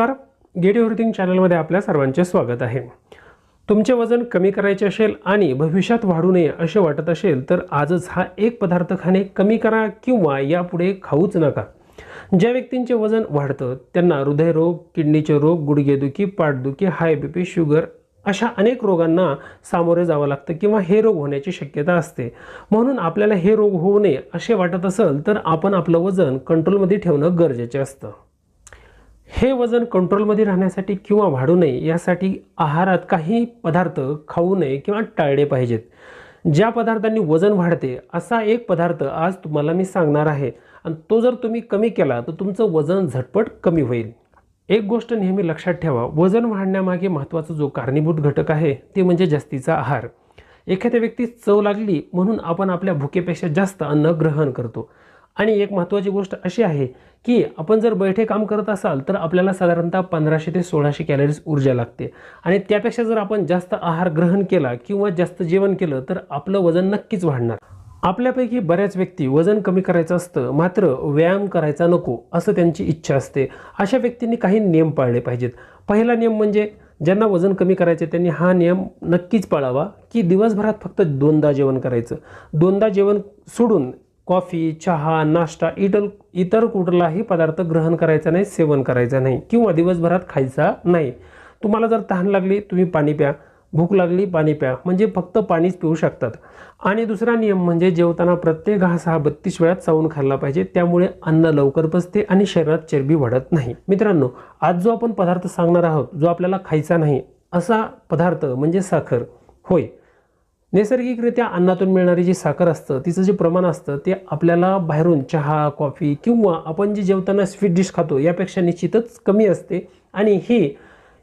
नमस्कार. Gate everything चॅनलमध्ये आपल्या सर्वांचे स्वागत आहे. तुमचे वजन कमी करायचे असेल आणि भविष्यात वाढू नये असे वाटत असेल तर आजच हा एक पदार्थ खाणे कमी करा किंवा यापुढे खाऊच नका. ज्या व्यक्तींचे वजन वाढतं त्यांना हृदयरोग किडनीचे रोग गुडघेदुखी पाठदुखी हाय बी पी शुगर अशा अनेक रोगांना सामोरे जावं लागतं किंवा हे रोग होण्याची शक्यता असते. म्हणून आपल्याला हे रोग होऊ नये असे वाटत असेल तर आपण आपलं वजन कंट्रोलमध्ये ठेवणं गरजेचे असतं. हे वजन कंट्रोलमध्ये राहण्यासाठी किंवा वाढू नये यासाठी आहारात काही पदार्थ खाऊ नये किंवा टाळले पाहिजेत. ज्या पदार्थांनी वजन वाढते असा एक पदार्थ आज तुम्हाला मी सांगणार आहे. आणि तो जर तुम्ही कमी केला तर तुमचं वजन झटपट कमी होईल. एक गोष्ट नेहमी लक्षात ठेवा वजन वाढण्यामागे महत्त्वाचा जो कारणीभूत घटक आहे ते म्हणजे जास्तीचा आहार. एखाद्या व्यक्तीस चव लागली म्हणून आपण आपल्या भुकेपेक्षा जास्त अन्न ग्रहण करतो. आणि एक महत्त्वाची गोष्ट अशी आहे की आपण जर बैठे काम करत असाल तर आपल्याला साधारणतः पंधराशे ते सोळाशे कॅलरीज ऊर्जा लागते. आणि त्यापेक्षा जर आपण जास्त आहार ग्रहण केला किंवा जास्त जेवण केलं तर आपलं वजन नक्कीच वाढणार. आपल्यापैकी बऱ्याच व्यक्ती वजन कमी करायचं असतं मात्र व्यायाम करायचा नको असं त्यांची इच्छा असते. अशा व्यक्तींनी काही नियम पाळले पाहिजेत. पहिला नियम म्हणजे ज्यांना वजन कमी करायचे त्यांनी हा नियम नक्कीच पाळावा की दिवसभरात फक्त दोनदा जेवण करायचं. दोनदा जेवण सोडून कॉफी चहा नाश्ता इतर इतर कुठलाही पदार्थ ग्रहण करायचा नाही सेवन करायचं नाही किंवा दिवसभरात खायचा नाही. तुम्हाला जर तहान लागली तुम्ही पाणी प्या. भूक लागली पाणी प्या. म्हणजे फक्त पाणीच पिऊ शकतात. आणि दुसरा नियम म्हणजे जेवताना प्रत्येक घास हा बत्तीस वेळात चावून खाल्ला पाहिजे. त्यामुळे अन्न लवकर पचते आणि शरीरात चरबी वाढत नाही. मित्रांनो आज जो आपण पदार्थ सांगणार आहोत जो आपल्याला खायचा नाही असा पदार्थ म्हणजे साखर. होय. नैसर्गिकरित्या अन्नातून मिळणारी जी साखर असतं तिचं जे प्रमाण असतं ते आपल्याला बाहेरून चहा कॉफी किंवा आपण जे जेवताना स्वीट डिश खातो यापेक्षा निश्चितच कमी असते. आणि ही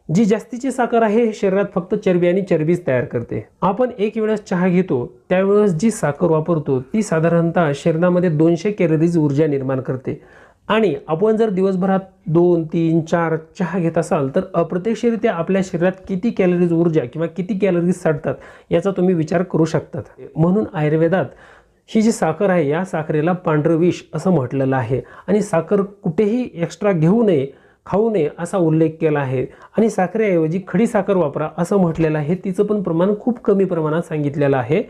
जी जास्तीची साखर आहे हे शरीरात फक्त चरबी आणि चरबीच तयार करते. आपण एक वेळेस चहा घेतो त्यावेळेस जी साखर वापरतो ती साधारणतः शरीरामध्ये दोनशे कॅलरीज ऊर्जा निर्माण करते. आणि आपण जर दिवसभरात दोन तीन चार चहा घेत असाल तर अप्रत्यक्षरित्या आपल्या शरीरात किती कॅलरीज ऊर्जा किंवा किती कॅलरीज साठतात याचा तुम्ही विचार करू शकतात. म्हणून आयुर्वेदात ही जी साखर आहे या साखरेला पांढरं विष असं म्हटलेलं आहे. आणि साखर कुठेही एक्स्ट्रा घेऊ नये खाऊ नये असा उल्लेख केला आहे. आणि साखरेऐवजी खडी साखर वापरा असं म्हटलेलं आहे. तिचं पण प्रमाण खूप कमी प्रमाणात सांगितलेलं आहे.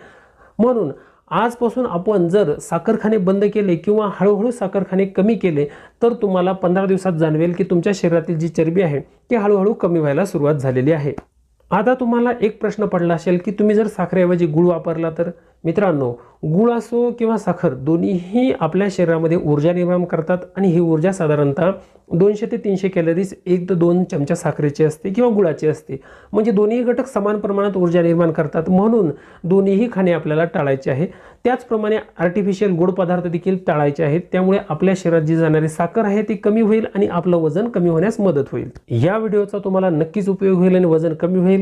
म्हणून आजपासून आपण जर साखरखाने बंद केले किंवा हळूहळू साखरखाने कमी केले तर तुम्हाला पंधरा दिवसात जाणवेल की तुमच्या शरीरातील जी चरबी आहे ती हळूहळू कमी व्हायला सुरुवात झालेली आहे. आता तुम्हाला एक प्रश्न पडला असेल की तुम्ही जर साखरेऐवजी गुळ वापरला तर मित्रांनो गुळ असो किंवा साखर दोन्हीही आपल्या शरीरामध्ये ऊर्जा निर्माण करतात आणि ही ऊर्जा साधारणतः दोनशे ते तीनशे कॅलरीज एक ते दोन चमचा साखरेची असते किंवा गुळाची असते. म्हणजे दोन्ही घटक समान प्रमाणात ऊर्जा निर्माण करतात म्हणून दोन्हीही खाणे आपल्याला टाळायचे आहे. त्याचप्रमाणे आर्टिफिशियल गोड पदार्थ देखील टाळायचे आहेत. त्यामुळे आपल्या शरीरात जी जाणारी साखर आहे ती कमी होईल आणि आपलं वजन कमी होण्यास मदत होईल. या व्हिडिओचा तुम्हाला नक्कीच उपयोग होईल आणि वजन कमी होईल.